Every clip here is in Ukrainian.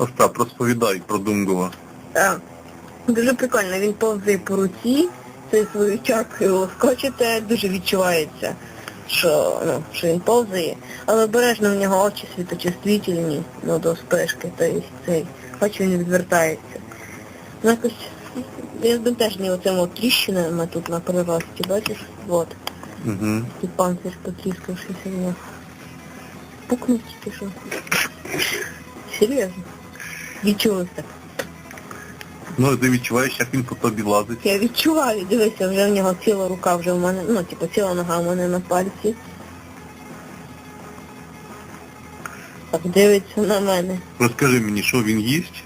Остап, розповідай про Дунгова. Так. Дуже прикольно, він повзає по руці, це свою чаркою лоскочите, дуже відчувається, що, ну, що він повзає. Але обережно в нього очі світочувствительні, ну, до спешки, тобто цей, очі він відвертається. Ну, якось, я збентежний оцим от тріщинами тут на прирості, бачиш? От. Угу. І панцир потріскавшися в нього. Пукнуть чи що? Серйозно. Відчулось так. Ну, ти відчуваєш, як він по тобі лазить. Я відчуваю, дивися, вже в нього ціла рука вже в мене, ну, типу, ціла нога в мене на пальці. Так дивиться на мене. Розкажи мені, що він їсть?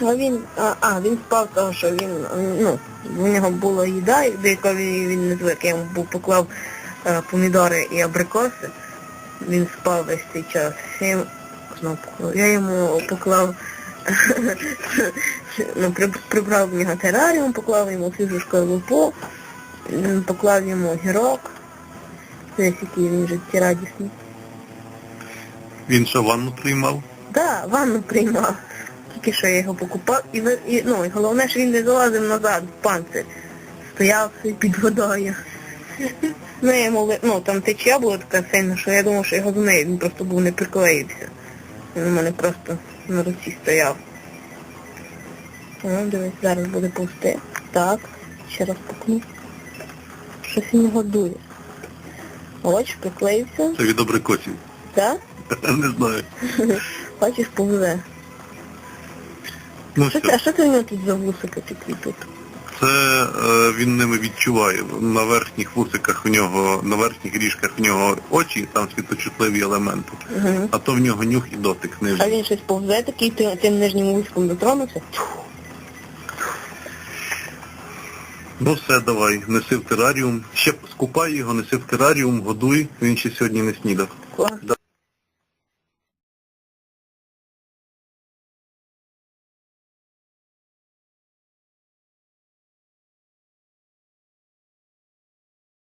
А він, а, а він спав того, що він, ну, в нього була їда, до якої він не звик. Я йому був поклав е, помідори і абрикоси. Він спав весь цей час. Я поклав, я йому поклав, ну, при- прибрав в нього тераріум, поклав йому фішечкою лупу, поклав йому огірок. Десь який він життєрадісний. Він що, ванну приймав? Да, ванну приймав. Тільки що я його покупав. І, і, ну, і головне, що він не залазив назад в панцир. Стояв під водою. Ну, я йому, ну, там течія була така сильна, що я думав, що його змиє, він просто був не приклеївся. Він у мене просто на руці стояв. Ну, дивись, зараз буде пусти. Так, ще раз пукну. Щось він його дує. Ось, приклеївся. Це від абрикосів. Так? Не знаю. Бачиш, повзе. Ну Що це, а що це у нього тут за вусики такі тут? Це е, він ними відчуває. На верхніх вусиках у нього, на верхніх ріжках у нього очі, там світочутливі елементи. Угу. А то в нього нюх і дотик А він щось повзе такий, ти- тим нижнім вузьком дотронувся? Ну все, давай, неси в тераріум. Ще скупай його, неси в тераріум, годуй. Він ще сьогодні не снідав. Клас.